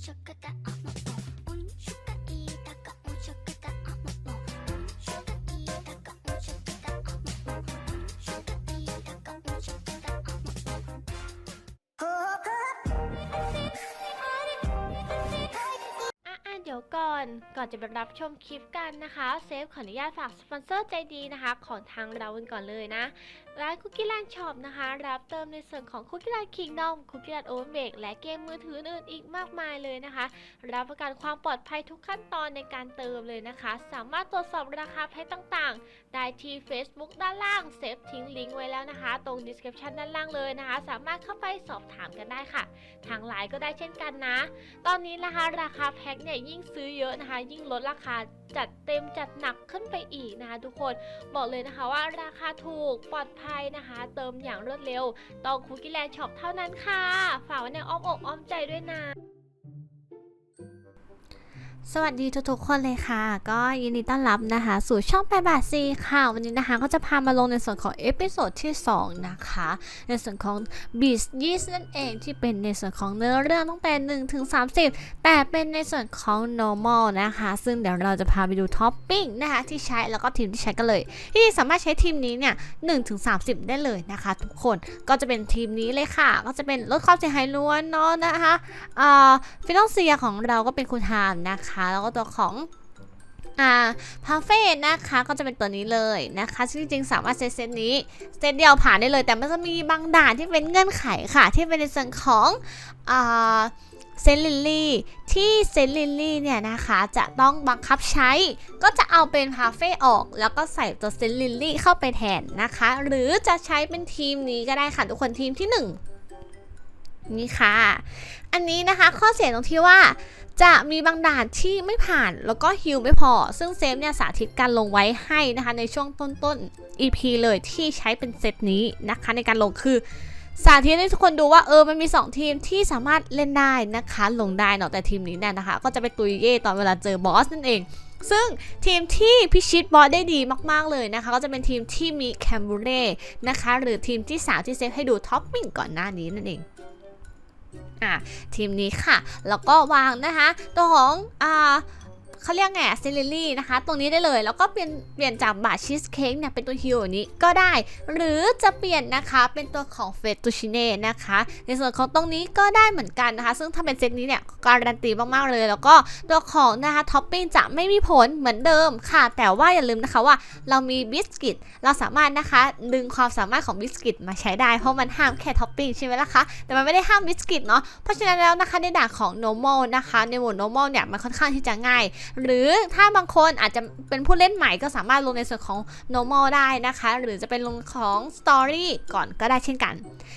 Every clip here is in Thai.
chocata ก่อนก่อนจะไปรับชมคลิปกันนะคะเซฟขออนุญาตฝากสปอนเซอร์ใจดีนะคะ ของทางเรากันก่อนเลยนะ ร้านคุกกี้แลนด์ช็อปนะคะ รับเติมในส่วนของคุกกี้แลนด์คิงดอมคุกกี้แลนด์โอเวนเบกและเกมมือถืออื่นอีกมากมายเลยนะคะ รับประกันความปลอดภัยทุกขั้นตอนในการเติมเลยนะคะ สามารถตรวจสอบราคาแพ็คต่างๆได้ที่ Facebook ด้านล่างเซฟทิ้งลิงก์ไว้แล้วนะคะ ตรง description ด้านล่างเลยนะคะ สามารถเข้าไปสอบถามกันได้ค่ะ ทางไลน์ก็ได้เช่นกันนะ ตอนนี้นะคะราคาแพ็คเนี่ยยิ่งซื้อเยอะนะคะ ยิ่งลดราคาจัดเต็มจัดหนักขึ้นไปอีกนะคะทุกคนบอกเลยนะคะว่าราคาถูกปลอดภัยนะคะ เติมอย่างรวดเร็ว ต้องคุกกี้แลนด์ช็อปเท่านั้นค่ะ ฝากไว้ในอ้อมอกอ้อมใจด้วยนะ สวัสดีทุกๆคนเลยค่ะ ก็ยินดีต้อนรับนะคะ สู่ช่องแปบาซีค่ะ วันนี้นะคะก็จะพามาลงในส่วนของเอพิโซดที่ 2 นะคะ ในส่วนของ Beast Yeast นั่นเองที่เป็นในส่วนของเนื้อเรื่องตั้งแต่1ถึง30 แต่เป็นในส่วนของ normal นะคะ ซึ่งเดี๋ยวเราจะพาไปดูท็อปปิ้งนะคะที่ใช้แล้วก็ทีมที่ใช้กันเลย ที่สามารถใช้ทีมนี้เนี่ย1ถึง30 ได้เลยนะคะ ทุกคนก็จะเป็นทีมนี้เลยค่ะ ก็จะเป็นลดความเสียหายล้วนเนาะนะคะอ่าฟินอลเซียของเราก็เป็นคุณทามนะคะแล้วก็ตัวของอ่าพาเฟ่นะคะก็จะเป็นตัวนี้เลยนะคะซึ่งจริงๆสามารถเซตเซตนี้เซตเดียวผ่านได้เลย แต่มันจะมีบางด่านที่เป็นเงื่อนไขค่ะ ที่เป็นในส่วนของอ่าเซนลิลลี่ที่เซนลิลลี่เนี่ยนะคะจะต้องบังคับใช้ ก็จะเอาเป็นพาเฟ่ออก แล้วก็ใส่ตัวเซนลิลลี่เข้าไปแทนนะคะ หรือจะใช้เป็นทีมนี้ก็ได้ค่ะทุกคนทีมที่ห นี่ค่ะ อันนี้นะคะข้อเสียตรงที่ว่าจะมีบางด่านที่ไม่ผ่านแล้วก็ฮิลไม่พอ ซึ่งเซฟเนี่ยสาธิตการลงไว้ให้นะคะในช่วงต้นๆ EP เลยที่ใช้เป็นเซตนี้นะคะในการลงคือสาธิตให้ทุกคนดูว่าเออมันมี 2 ทีมที่สามารถเล่นได้นะคะลงได้เนาะแต่ทีมนี้เนี่ยนะคะ ก็จะไปตุยเย่ตอนเวลาเจอบอสนั่นเอง ซึ่งทีมที่พิชิตบอสได้ดีมากๆเลยนะคะ ก็จะเป็นทีมที่มีแคมบูเร่นะคะ หรือทีมที่สาวที่เซฟให้ดูท็อปปิ้งก่อนหน้านี้นั่นเอง อะทีมนี้ค่ะ แล้วก็วางนะคะตัวของอ่า เขาเรียกไงเซเลลี่นะคะ ตรงนี้ได้เลย แล้วก็เปลี่ยนเปลี่ยนจากบาชีสเค้กเนี่ยเป็นตัวฮิวนี้ก็ได้ หรือจะเปลี่ยนนะคะเป็นตัวของเฟตูชิเน่นะคะ ในส่วนของตรงนี้ก็ได้เหมือนกันนะคะ ซึ่งถ้าเป็นเซตนี้เนี่ยการันตีมากๆเลย แล้วก็ตัวของนะคะท็อปปิ้งจะไม่มีผลเหมือนเดิมค่ะ แต่ว่าอย่าลืมนะคะว่าเรามีบิสกิตเราสามารถนะคะดึงความสามารถของบิสกิตมาใช้ได้เพราะมันห้ามแค่ท็อปปิ้งใช่ไหมล่ะคะแต่มันไม่ได้ห้ามบิสกิตเนาะเพราะฉะนั้นแล้วนะคะในด่านของ normal นะคะในหมวด normal เนี่ยมันค่อนข้างที่จะง่ายหรือถ้าบางคนอาจจะเป็นผู้เล่นใหม่ก็สามารถลงในส่วนของ normal ได้นะคะ หรือจะเป็นลงของ story ก่อนก็ได้เช่นกัน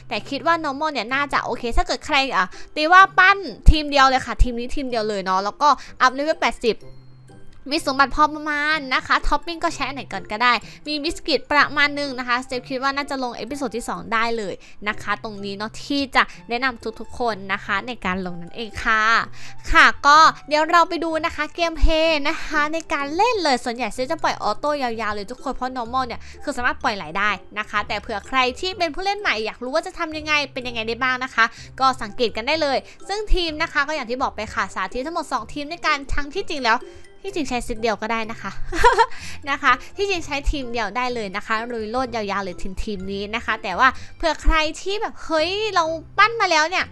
แต่คิดว่า normal เนี่ยน่าจะโอเค ถ้าเกิดใครอะตีว่าปั้นทีมเดียวเลยค่ะ ทีมนี้ทีมเดียวเลยเนาะแล้วก็อัพเลเวล80 มีสมบัติพอประมาณนะคะท็อปปิ้งก็แชร์ไหนก่อนก็ได้ มีบิสกิตประมาณหนึ่งนะคะเซฟคิดว่าน่าจะลงเอพิโซดที่ 2 ได้เลยนะคะ ตรงนี้เนาะที่จะแนะนำทุกๆคนนะคะในการลงนั่นเองค่ะ ค่ะก็เดี๋ยวเราไปดูนะคะเกมเพลย์นะคะในการเล่นเลยส่วนใหญ่เซฟจะปล่อยออโต้ยาวๆเลยทุกคนเพราะ normal เนี่ยคือสามารถปล่อยไหลได้นะคะ แต่เผื่อใครที่เป็นผู้เล่นใหม่อยากรู้ว่าจะทำยังไงเป็นยังไงได้บ้างนะคะ ก็สังเกตกันได้เลย ซึ่งทีมนะคะก็อย่างที่บอกไปค่ะสาธิตทั้งหมด 2 ทีมในการทั้งที่จริงแล้ว ที่จริงใช้ซิดเดียวก็ได้นะคะ นะคะ ที่จริงใช้ทีมเดียวได้เลยนะคะลุยโลดยาวๆเลยทีมทีมนี้นะคะ แต่ว่าเผื่อใครที่แบบเฮ้ยเราปั้นมาแล้วเนี่ย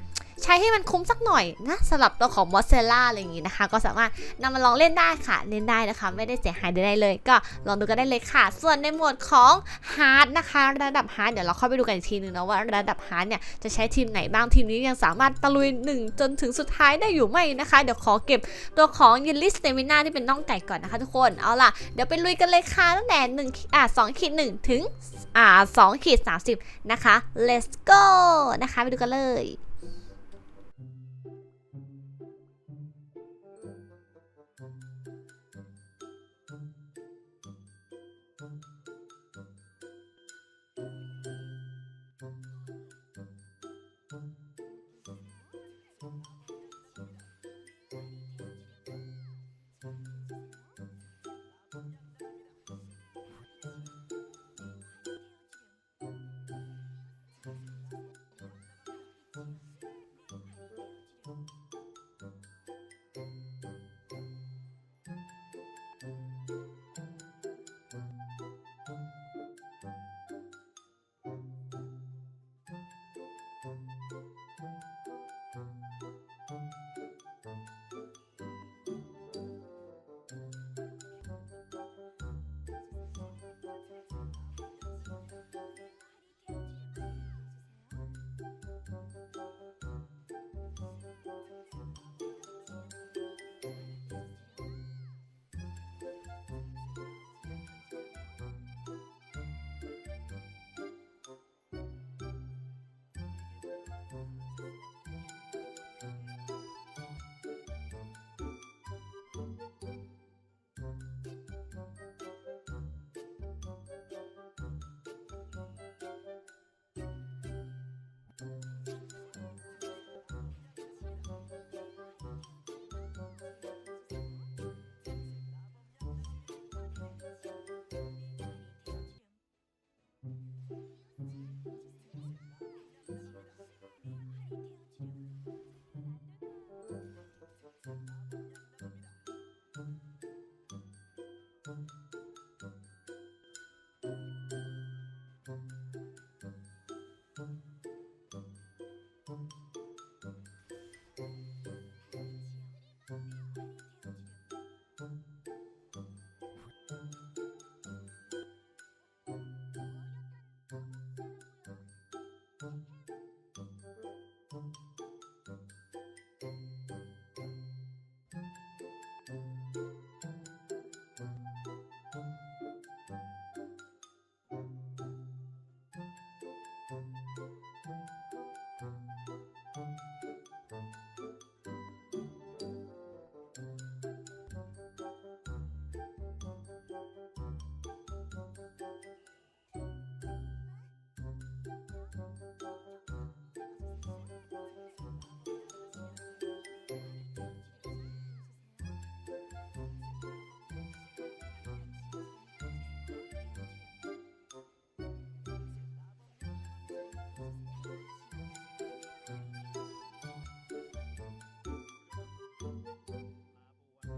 ใช้ให้มันคุ้มสักหน่อยนะสำหรับตัวของมอสเซล่าอะไรอย่างงี้นะคะ ก็สามารถนำมาลองเล่นได้ค่ะ เล่นได้นะคะ ไม่ได้เสียหายใดๆเลย ก็ลองดูกันได้เลยค่ะ ส่วนในหมวดของฮาร์ดนะคะ ระดับฮาร์ดเดี๋ยวเราเข้าไปดูกันอีกทีนึงนะว่าระดับฮาร์ดเนี่ยจะใช้ทีมไหนบ้างทีมนี้ยังสามารถตะลุยหนึ่งจนถึงสุดท้ายได้อยู่ไหมนะคะ เดี๋ยวขอเก็บตัวของยินลิสเตมิน่าที่เป็นน่องไก่ก่อนนะคะ ทุกคนเอาล่ะเดี๋ยวไปลุยกันเลยค่ะตั้งแต่หนึ่งอ่าสองขีดหนึ่งถึงอ่าสองขีดสามสิบนะคะ let's go นะคะ ไปดูกันเลย「「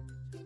Charlie.